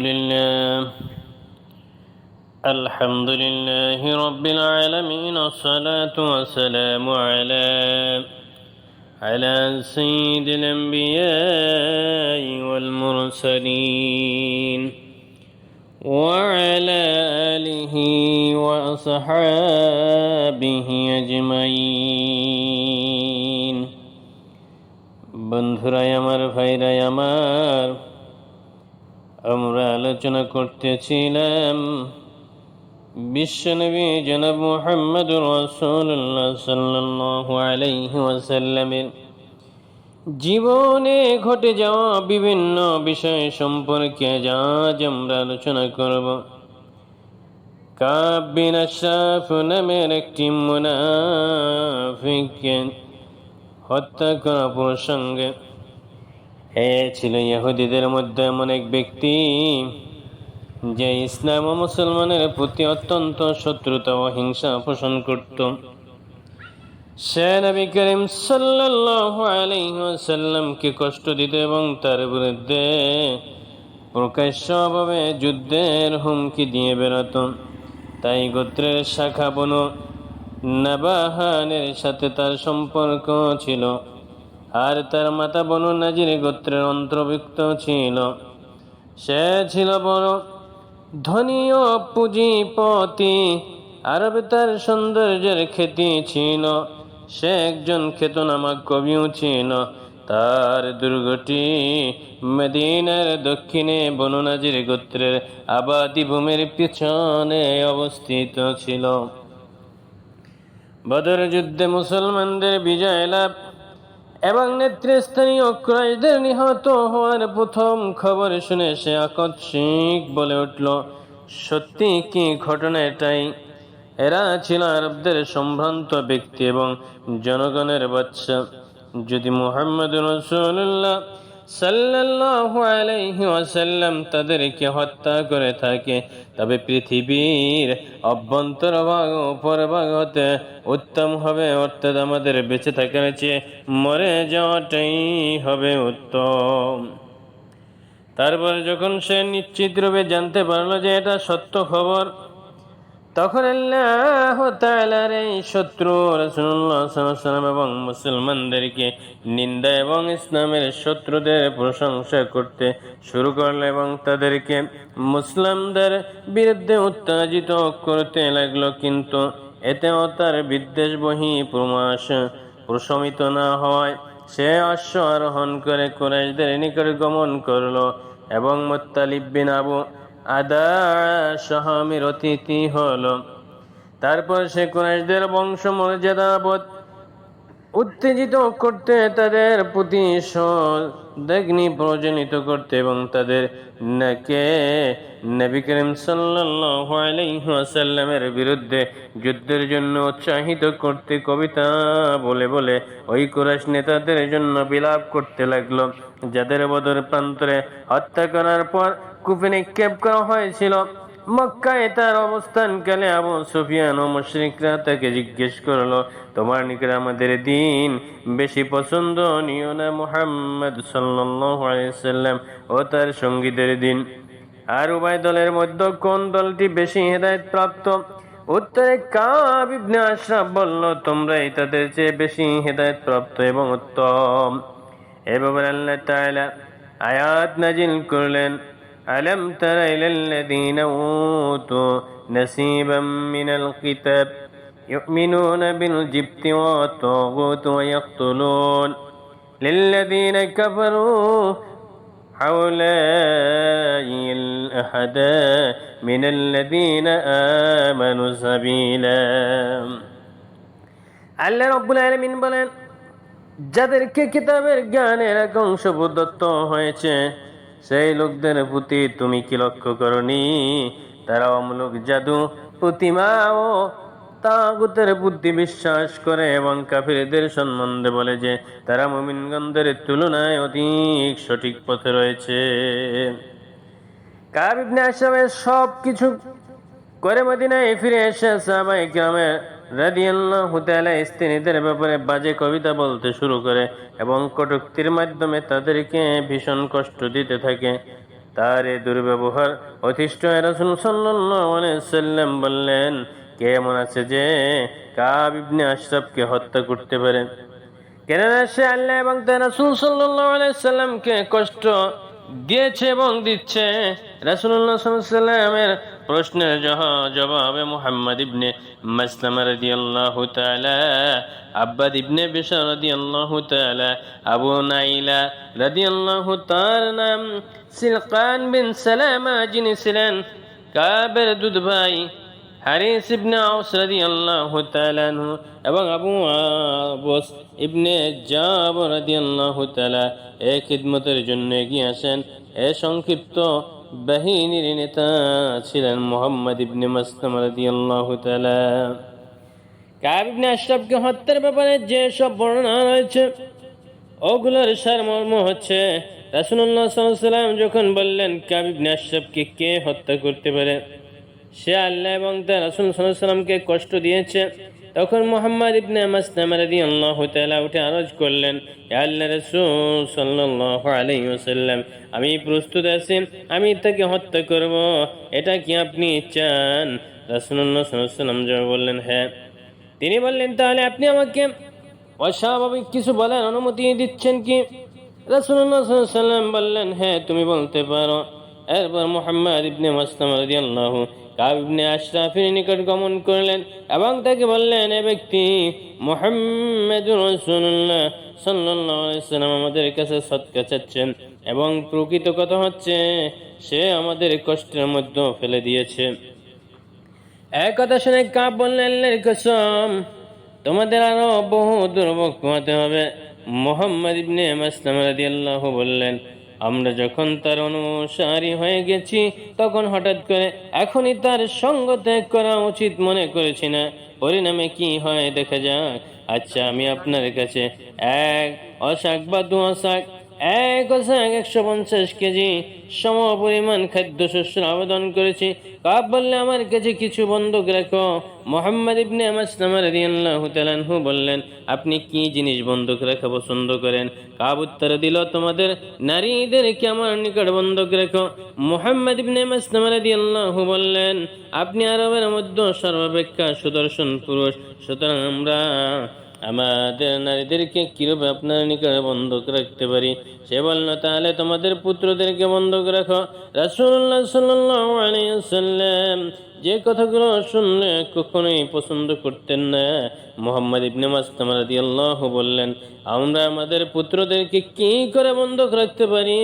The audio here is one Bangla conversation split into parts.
لله. الحمد لله رب العالمين الصلاة والسلام على على سيد الأنبياء والمرسلين وعلى آله وأصحابه أجمعين. بنفري أمر فيري أمر আমরা আলোচনা করতেছিলাম বিশ্বনবী জনাব মোহাম্মদ রসুল্লাহ সাল্লাহ আলাইহি জীবনে ঘটে যাওয়া বিভিন্ন বিষয় সম্পর্কে যা আজ আমরা আলোচনা করব। কাবিন আশরাফ নামের একটি মুনাফিককে হত্যা করা প্রসঙ্গে এ ছিল ইহুদিদের মধ্যে এমন এক ব্যক্তি যে ইসলাম ও মুসলমানের প্রতি অত্যন্ত শত্রুতা ও হিংসা পোষণ করত। সে নবী করিম ওয়াসাল্লামকে কষ্ট দিত এবং তার বিরুদ্ধে প্রকাশ্যভাবে যুদ্ধের হুমকি দিয়ে বেরোত তাই গোত্রের শাখা বনু নাবাহানের সাথে তার সম্পর্ক ছিল। আর তার মাতা বনু নাজির গোত্রের অন্তর্ভুক্ত ছিল। সে ছিল বড় ধনী ও পুঁজিপতি। আরবে তার সৌন্দর্যের খ্যাতি ছিল। সে একজন খ্যাতনামা কবিও ছিল। তার দুর্গটি মেদিনার দক্ষিণে বনুনাজির গোত্রের আবাদি ভূমির পিছনে অবস্থিত ছিল। বদর যুদ্ধে মুসলমানদের বিজয় লাভ এবং নেতৃস্থানীয় ক্রয়দের নিহত হওয়ার প্রথম খবর শুনে সে আকস্মিক বলে উঠল, সত্যি কি ঘটনা এটাই? এরা ছিল আরবদের সম্ভ্রান্ত ব্যক্তি এবং জনগণের বাচ্চা। যদি মোহাম্মদ রসুল্লাহ সাল্লাল্লাহু আলাইহি ওয়াসাল্লাম তাদেরকে হত্যা করে থাকে। তবে পৃথিবীর অভ্যন্তর ভাগ উপর ভাগ হতে উত্তম হবে, অর্থাৎ আমাদের বেঁচে থাকার চেয়ে মরে যাওয়াটাই হবে উত্তম। তারপর যখন সে নিশ্চিত রূপে জানতে পারল যে এটা সত্য খবর তখন এই শত্রু সাল্লাল্লাহু এবং মুসলমানদেরকে নিন্দা এবং ইসলামের শত্রুদের প্রশংসা করতে শুরু করল এবং তাদেরকে মুসলিমদের বিরুদ্ধে উত্তেজিত করতে লাগল। কিন্তু এতেও তার বিদ্বেষ বহি প্রমাস প্রশমিত না হওয়ায় সে অশ্ব আরোহণ করে কুরাইশদের নিকট গমন করল এবং মুত্তালিব বিন আবু আদা সহমের অতিথি হল। তারপর সে কুরাইশদের বংশ মর্যাদাবোধ উত্তেজিত করতে তাদের প্রতি সদগ্নি প্রজনিত করতে এবং তাদের নাকে নবী করিম সাল্লাল্লাহু আলাইহি বিরুদ্ধে যুদ্ধের জন্য উৎসাহিত করতে কবিতা বলে বলে ওই কুরাইশ নেতাদের জন্য বিলাপ করতে লাগল, যাদের বদর প্রান্তরে হত্যা করার পর কূপে নিক্ষেপ করা হয়েছিল। মক্কায় তার অবস্থানকালে আবু সুফিয়ান ও মুশরিকরা তাকে জিজ্ঞেস করল, তোমার নিকট আমাদের দিন বেশি পছন্দনীয় না মুহাম্মদ সাল্লাম ও তার সঙ্গীদের দিন? আর উভয় দলের মধ্যে কোন দলটি বেশি হেদায়েত প্রাপ্ত উত্তরে কাব ইবনে আশরাফ বলল তোমরাই তাদের চেয়ে বেশি হেদায়েত প্রাপ্ত এবং উত্তম এভাবে আল্লাহ তাআলা আয়াত নাজিল করলেন ألم تر إلى الذين أوتوا نصيبا من الكتاب يؤمنون بالجبت والطاغوت ويقتلون للذين كفروا هؤلاء الأحداء من الذين آمنوا سبيلا আল্লাহ রব্বুল আলমিন বলেন যাদেরকে কিতাবের জ্ঞানের এক অংশ প্রদত্ত হয়েছে সেই লোকদের প্রতি তুমি কি লক্ষ্য করনি তারা অমূলক জাদু প্রতিমা ও তাগুতের বুদ্ধি বিশ্বাস করে এবং কাফিরদের সম্বন্ধে বলে যে, তারা মুমিনগন্ধের তুলনায় অধিক সঠিক পথে রয়েছে। আসামের সব কিছু করে মদিনায় ফিরে এসে সাহাবাই গ্রামে রাদিয়াল্লাহু তাআলা স্ত্রীদের ব্যাপারে বাজে কবিতা বলতে শুরু করে এবং কটুক্তির মাধ্যমে তাদেরকে ভীষণ কষ্ট দিতে থাকে। তার এ দুর্ব্যবহার অতিষ্ঠ রসুল সাল্লাম বললেন কে এমন আছে যে কাব ইবনে আশরাফকে হত্যা করতে পারে? কেননা সে আল্লাহ এবং তার রসুল সাল্লামকে কষ্ট দিয়েছে এবং দিচ্ছে। রাসুল্লাহ সাল্লামের প্রশ্নের জবাবে মোহাম্মদ ইবনে মাসলামা রাদিয়াল্লাহু তাআলা, আব্বাদ ইবনে বিশর রাদিয়াল্লাহু তাআলা, আবু নাইলা রাদিয়াল্লাহু তার নাম সিলকান বিন সালামা যিনি ছিলেন কাবের দুধ ভাই। হারিস ইবনে আউস রাদিয়াল্লাহু তাআলা আনহু এবং আবু আবস ইবনে জাব রাদিয়াল্লাহু তাআলা এই খিদমতের জন্য এগিয়ে আসেন। এ সংক্ষিপ্ত বাহিনীর নেতা ছিলেন মোহাম্মদ ইবনে মাসলাম রাদিয়াল্লাহু তাআলা। কাব ইবনে আশরাফকে হত্যার ব্যাপারে যে সব বর্ণনা রয়েছে, ওগুলোর সারমর্ম হচ্ছে, রাসূলুল্লাহ সাল্লাল্লাহু আলাইহি যখন বললেন কাব ইবনে আশরাফকে কে হত্যা করতে পারে সে আল্লাহ এবং তার রাসূল সাল্লামকে কষ্ট দিয়েছে। তখন মোহাম্মদ ইবনে মাসলাম রাদিয়াল্লাহু তাআলা উঠে আরজ করলেন আল্লাহ রাসূল সাল্লাল্লাহু আলাইহি ওয়াসাল্লাম, আমি প্রস্তুত আছি, আমি তাকে হত্যা করব। এটা কি আপনি চান? আলাইহি সাল্লাম জবাব বললেন হ্যাঁ। তিনি বললেন, তাহলে আপনি আমাকে অস্বাভাবিক কিছু বলার অনুমতি দিচ্ছেন কি? সাল্লাল্লাহু সাল্লাম বললেন হ্যাঁ তুমি বলতে পারো। এরপর মুহাম্মদ ইবনে মাসলাম রাদিয়াল্লাহু কাব ইবনে আশরাফের নিকট গমন করলেন এবং তাকে বললেন, এ ব্যক্তি, মুহাম্মদুর রাসূলুল্লাহ সাল্লাল্লাহু আলাইহি সাল্লাম আমাদের কাছে সৎকা চাচ্ছেন এবং প্রকৃত কথা হচ্ছে, সে আমাদের কষ্টের মধ্যে ফেলে দিয়েছে। এক কথা শুনে কাপ বললেন কসম, তোমাদের আরও বহু দুর্ভোগ পোহাতে হবে। মোহাম্মদ ইবনে মাসলাম রাদিয়াল্লাহু বললেন আমরা যখন তার অনুসারী হয়ে গেছি, তখন হঠাৎ করে এখনই তার সঙ্গ ত্যাগ করা উচিত মনে করেছি না। পরিণামে কি হয় দেখা যাক। আচ্ছা আমি আপনার কাছে এক অশাক বা দু অশাক এক অশাক একশো পঞ্চাশ কেজি সম পরিমাণ খাদ্য শস্যের আবেদন করেছি। কাব বললে আমার কাছে কিছু বন্ধক রাখো। মোহাম্মদ ইবনে মাসলাম রাদিয়াল্লাহু তাআলাহু বললেন, আপনি কি জিনিস বন্ধক রাখা পছন্দ করেন? কাব উত্তর দিল, তোমাদের নারীদেরকে আমার নিকট বন্ধক রাখো? মোহাম্মদ ইবনে মাসলাম রাদিয়াল্লাহু বললেন, আপনি আরবের মধ্যে সর্বাপেক্ষা সুদর্শন পুরুষ, সুতরাং আমরা আমাদের নারীদেরকে কীভাবে আপনার নিকটে বন্ধক রাখতে পারি? সে বলল, তাহলে তোমাদের পুত্রদেরকে বন্ধক রাখো। রাসুল্লাহ ওয়াসাল্লাম যে কথাগুলো শুনলে কখনোই পছন্দ করতেন না। মোহাম্মদ ইবনে মাসলাম আল্লাহ বললেন, আমরা আমাদের পুত্রদেরকে কি করে বন্ধক রাখতে পারি?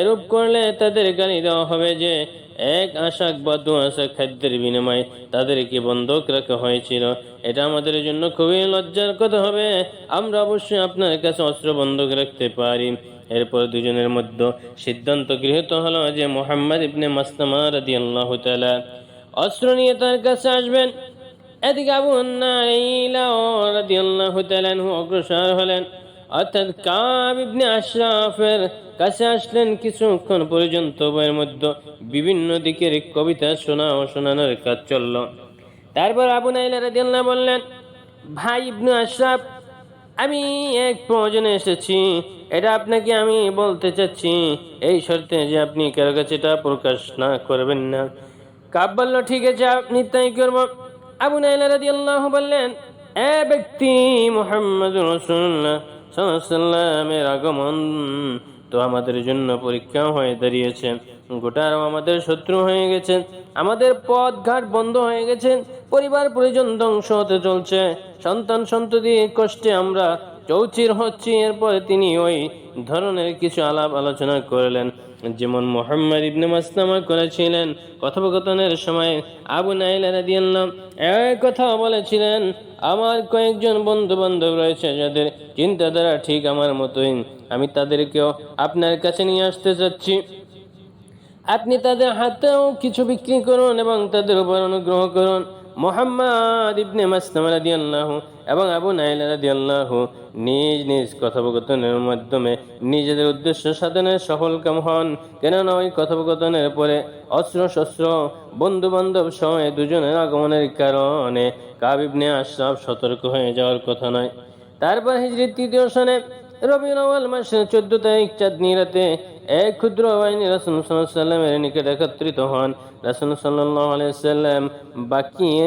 এরূপ করলে তাদের গালি দেওয়া হবে যে এক আশাক বা দু আশাক খাদ্যের বিনিময়ে তাদেরকে বন্ধক রাখা হয়েছিল। এটা আমাদের জন্য খুবই লজ্জার কথা হবে। আমরা অবশ্যই আপনার কাছে অস্ত্র বন্ধক রাখতে পারি। এরপর দুজনের মধ্যে সিদ্ধান্ত গৃহীত হলো যে মোহাম্মদ ইবনে মাসলামা রাদিয়াল্লাহু তাআলা অস্ত্র নিয়ে তার কাছে আসবেন। এদিকে আবু নাইলা রাদিয়াল্লাহু তাআলা আনহু অগ্রসর হলেন। অর্থাৎ কাব ইবনে আশরাফের কাছে আসলেন কিছুক্ষণ পর্যন্ত বইয়ের মধ্যে। বিভিন্ন দিকের কবিতা শোনা ও শোনানোর কাজ চলল। তারপর আবু নাইলা রাদিয়াল্লাহু বললেন, ভাই ইবনে আশরাফ, আমি এক প্রয়োজনে এসেছি। এটা আপনাকে আমি বলতে চাচ্ছি, এই শর্তে যে আপনি কারও কাছে এটা প্রকাশ না করবেন না। কাব বলল, ঠিক আছে, আপনি তাই করব। আবু নাইলা রাদিয়াল্লাহু বললেন, এ ব্যক্তি মোহাম্মদ রাসূলুল্লাহ সাল্লামের আগমন তো আমাদের জন্য পরীক্ষা হয়ে দাঁড়িয়েছে। গোটারও আমাদের শত্রু হয়ে গেছে। আমাদের পথ ঘাট বন্ধ হয়ে গেছে। পরিবার পরিজন ধ্বংস হতে চলছে। সন্তান সন্ততি কষ্টে আমরা চৌচির হচ্ছে, এরপরে তিনি ওই ধরনের কিছু আলাপ আলোচনা করলেন। যেমন মোহাম্মদ ইবনে মাসলামা করেছিলেন, কথোপকথনের সময় আবু নাইলা রাদিয়াল্লাহু এক কথা বলেছিলেন, আমার কয়েকজন বন্ধু বান্ধব রয়েছে যাদের চিন্তাধারা ঠিক আমার মতোই। আমি তাদেরকেও আপনার কাছে নিয়ে আসতে চাচ্ছি আপনি তাদের হাতেও কিছু বিক্রি করুন এবং তাদের উপর অনুগ্রহ করুন। মোহাম্মদ ইবনে মাসলাম রাদিয়াল্লাহু এবং আবু নাইলা রাদিয়াল্লাহু নিজ নিজ কথোপকথনের মাধ্যমে নিজেদের উদ্দেশ্য সাধনে সফলকাম হন। কেননা ওই কথোপকথনের পরে অস্ত্র শস্ত্র বন্ধু বান্ধব এই দুজনের আগমনের কারণে কাব ইবনে আশরাফ সতর্ক হয়ে যাওয়ার কথা নয়। তারপর হিজরির তৃতীয় সনে রবিউল মাসের চোদ্দ তারিখ চাঁদনি রাতে এক ক্ষুদ্র বাহিনী রাসুল সাল্লামের নিকট একত্রিত হন। রাসুল সাল্লাহ আলাইসাল্লাম বাকি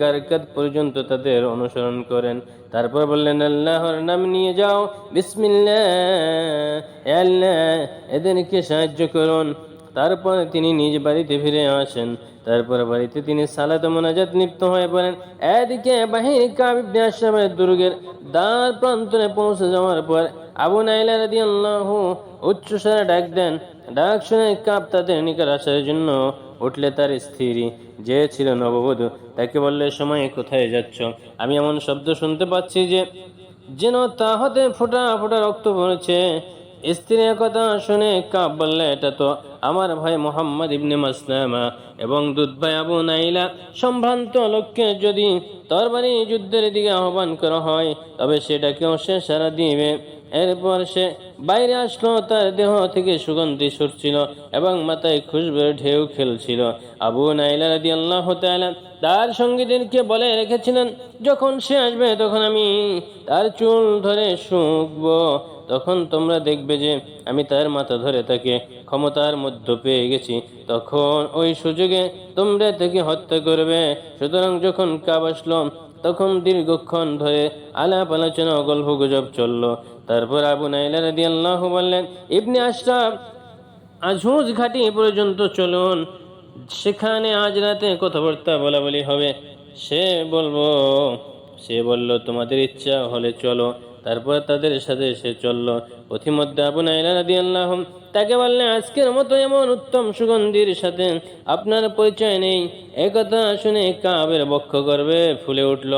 গারকাত পর্যন্ত তাদের অনুসরণ করেন। তারপর বললেন, আল্লাহর নাম নিয়ে যাও। বিসমিল্লাহ। এ আল্লাহ, এদেরকে সাহায্য করুন। তারপর তিনি নিজ বাড়িতে ফিরে আসেন। তারপর বাড়িতে তিনি সালাত মোনাজাত লিপ্ত হয়ে পড়েন। এদিকে কাবিবনে আশ্রমের দুর্গের দ্বার প্রান্তরে পৌঁছে যাওয়ার পর আবু নাইলা রাদি আল্লাহ উচ্চস্বরে ডাক দেন। ডাক শুনে কাপ তাদের নিকট আসার জন্য উঠলে তার স্ত্রী, যে ছিল নববধূ, তাকে বললে, সময় কোথায় যাচ্ছ? আমি এমন শব্দ শুনতে পাচ্ছি যে, যেন তা হতে ফোটা ফোটা রক্ত পড়েছে। স্ত্রীর কথা শুনে কাব বললে এটা তো আমার ভাই মোহাম্মদ ইবনে মাসলামা এবং দুধ ভাই আবু নাইলা। সম্ভ্রান্ত লক্ষ্যে যদি তরবারি যুদ্ধের দিকে আহ্বান করা হয়, তবে সেটাকেও সে সারা দিবে। এরপর সে বাইরে আসলো, তার দেহ থেকে সুগন্ধি সরছিল এবং মাথায় খুশবের ঢেউ খেলছিল। আবু নাইলা রাদি আল্লাহ তার সঙ্গীদেরকে বলে রেখেছিলেন, যখন সে আসবে, তখন আমি তার চুল ধরে শুকবো। তখন তোমরা দেখবে যে আমি তার মাথা ধরে তাকে ক্ষমতার মধ্যে পেয়ে গেছি। তখন ওই সুযোগে তোমরা তাকে হত্যা করবে। সুতরাং যখন কাব আসলো, তখন দীর্ঘক্ষণ ধরে আলাপ আলোচনা গল্প গুজব চলল। তারপর আবু নাইলা বললেন, ইবনে আশরাফ আঝুজ ঘাটি পর্যন্ত চলুন। সেখানে আজ রাতে কথাবার্তা বলা বলি হবে। সে বলব সে বলল, তোমাদের ইচ্ছা হলে চলো। তারপর তাদের সাথে সে চলল। পথিমধ্যে আবু নাইলা রাদি আল্লাহ তাকে বললে, আজকের মতো এমন উত্তম সুগন্ধির সাথে আপনার পরিচয় নেই। একথা শুনে কাবের বক্ষ করবে ফুলে উঠল।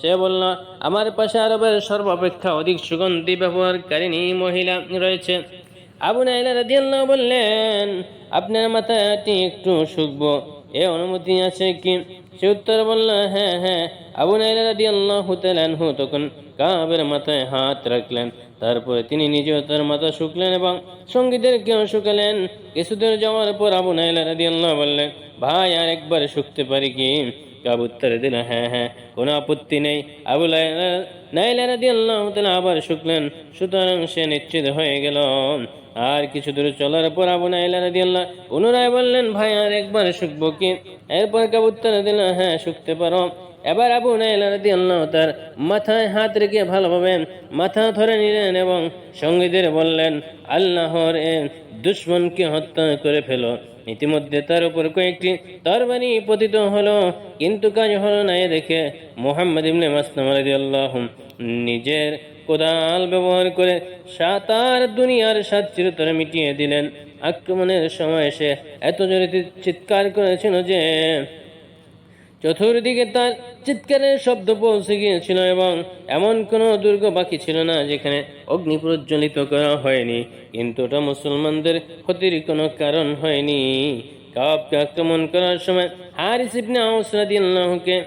সে বলল, আমার পাশে আরবের সর্বাপেক্ষা অধিক সুগন্ধি ব্যবহারকারিণী মহিলা রয়েছে। আবু নাইলা রাদিয়াল্লাহ বললেন, আপনার মাথাটি একটু শুকবো। এ অনুমতি আছে কি? সে উত্তর বলল হ্যাঁ হ্যাঁ। আবু নাইলা রাদিয়াল্লাহু তাআলাহু তখন কাবের মাথায় হাত রাখলেন। তারপরে তিনি নিজেও তার মাথা শুকলেন এবং সঙ্গীদেরকেও শুকালেন। কিছুদূর যাওয়ার পর আবু নাইলা রাদিয়াল্লাহ বললেন, ভাই, আর একবার শুকতে পারি কি? কাব উত্তর দিল হ্যাঁ হ্যাঁ কোনো আপত্তি নেই। আবু নাইলা রাদিয়াল্লাহু তাআলা আবার শুকলেন। সুতরাং সে নিশ্চিত হয়ে গেল। আর কিছু দূর চলার পর আবু নাইলা রাদিয়াল্লাহ পুনরায় বললেন, ভাই, আর একবার শুকবো কি? এরপর কাবুত্তর দিল হ্যাঁ শুকতে পারো। এবার আবু নাইলা আল্লাহ তার মাথায় হাত রেখে ভালোভাবে মাথা ধরে নিলেন এবং সঙ্গীদের বললেন, আল্লাহর এ দুশ্মনকে হত্যা করে ফেলো। ইতিমধ্যে তার উপর কয়েকটি তরবারি পতিত হলো, কিন্তু কাজ হলো না। এ দেখে মোহাম্মদ ইবনে মাসলাম আল্লাহ নিজের কোদাল ব্যবহার করে সাতার দুনিয়ার সাত চিরতর মিটিয়ে দিলেন। আক্রমণের সময় সে এত জোরে চিৎকার করেছিল যে চতুর্দিকে তার চিৎকারের শব্দ পৌঁছে গিয়েছিল এবং এমন কোনো দুর্গ বাকি ছিল না যেখানে অগ্নি প্রজ্বলিত করা হয়নি। কিন্তু ওটা মুসলমানদের ক্ষতির কোনো কারণ হয়নি। কাবকে আক্রমণ করার সময় হারিস ইবনে আউস রাদিয়াল্লাহুকে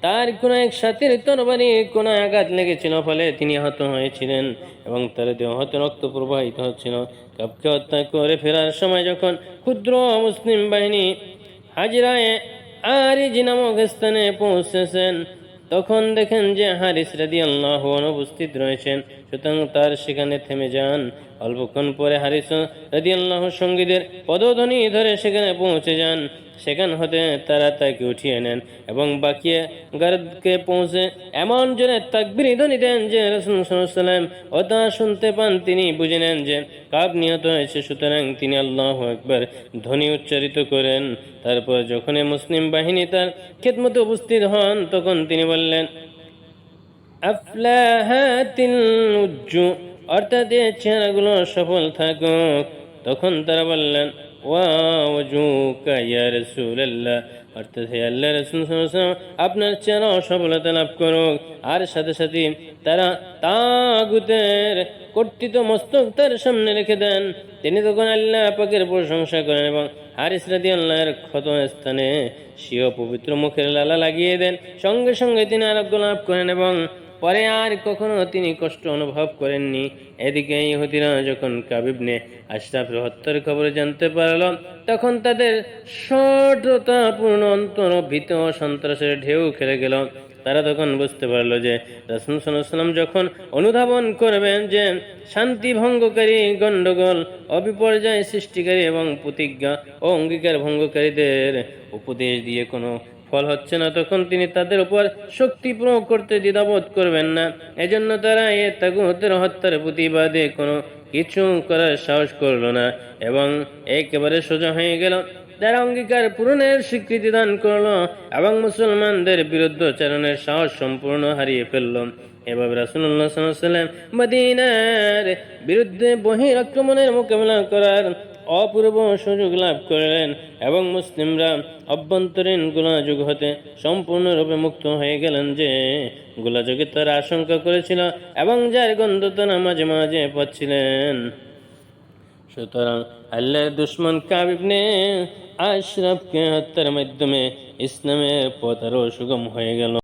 তার কোন এক সাথীর তরবারি কোন আঘাত লেগেছিল ফলে তিনি আহত হয়েছিলেন এবং তার দেহ হতে রক্ত প্রবাহিত হচ্ছিল। কাবকে হত্যা করে ফেরার সময় যখন ক্ষুদ্র মুসলিম বাহিনী হাজিরায় আরিজ নামক স্থানে পৌঁছেছেন, তখন দেখেন যে হারিস রাদি আল্লাহ অনুপস্থিত রয়েছেন। সুতরাং তার সেখানে থেমে যান। অল্পক্ষণ পরে হারিস রাদি আল্লাহ সঙ্গীদের পদধ্বনি ধরে সেখানে পৌঁছে যান। সেখান হতে তারা তাকে উঠিয়ে নেন এবং বাকি গার্দকে পৌঁছে এমন জোরে তাকবির ধ্বনি দেন যে রসুল সাল্লাম ও তা শুনতে পান, তিনি বুঝে নেন যে কাব নিহত হয়েছে, সুতরাং তিনি আল্লাহ একবার ধ্বনি উচ্চারিত করেন। তারপর যখন মুসলিম বাহিনী তার খেদমতে উপস্থিত হন, তখন তিনি বললেন অর্থাৎ এই চেহারাগুলো সফল থাকুক। তখন তারা বললেন আপনার চেহারা সফলতা লাভ করুক আর সাথে সাথে তারা তাগুতের কর্তৃত মস্তক তার সামনে রেখে দেন। তিনি তখন আল্লাহ পাকের প্রশংসা করেন এবং হারিস রাদি আল্লাহর ক্ষত স্থানে স্বীয় পবিত্র মুখের লালা লাগিয়ে দেন। সঙ্গে সঙ্গে তিনি আরোগ্য লাভ করেন এবং পরে আর কখনো তিনি কষ্ট অনুভব করেননি। এদিকে ইহুদিরা যখন কাবিবনে আশরাফের হত্যার খবর জানতে পারল, তখন তাদের সঠতাপূর্ণ অন্তর ভীত সন্ত্রাসের ঢেউ খেলে গেল। তারা তখন বুঝতে পারল যে রাসুল সাল্লাম যখন অনুধাবন করবেন যে শান্তি ভঙ্গকারী গণ্ডগোল, অবিপর্যয় সৃষ্টিকারী এবং প্রতিজ্ঞা ও অঙ্গীকার ভঙ্গকারীদের উপদেশ দিয়ে কোনো ফল হচ্ছে না, তখন তিনি তাদের উপর শক্তি প্রয়োগ করতে দ্বিধাবোধ করবেন না। এজন্য তারা এ তাগুতের হত্যার প্রতিবাদে কোনো কিছু করার সাহস করল না এবং একেবারে সোজা হয়ে গেল। তারা অঙ্গীকার পূরণের স্বীকৃতি দান করল এবং মুসলমানদের বিরুদ্ধাচরণের সাহস সম্পূর্ণ হারিয়ে ফেলল। এভাবে রাসুল্লাহ মদিনার বিরুদ্ধে বহির আক্রমণের মোকাবেলা করার অপূর্ব সুযোগ লাভ করলেন এবং মুসলিমরা অভ্যন্তরীণ গোলাযুগ হতে সম্পূর্ণরূপে মুক্ত হয়ে গেলেন যে গোলাযুগে তারা আশঙ্কা করেছিল এবং যার গন্ধ তারা মাঝে মাঝে পাচ্ছিলেন। সুতরাং আল্লাহর দুশ্মন কাবিবনে আশরাফকে হত্যার মাধ্যমে ইসলামের পথ আরও সুগম হয়ে গেল।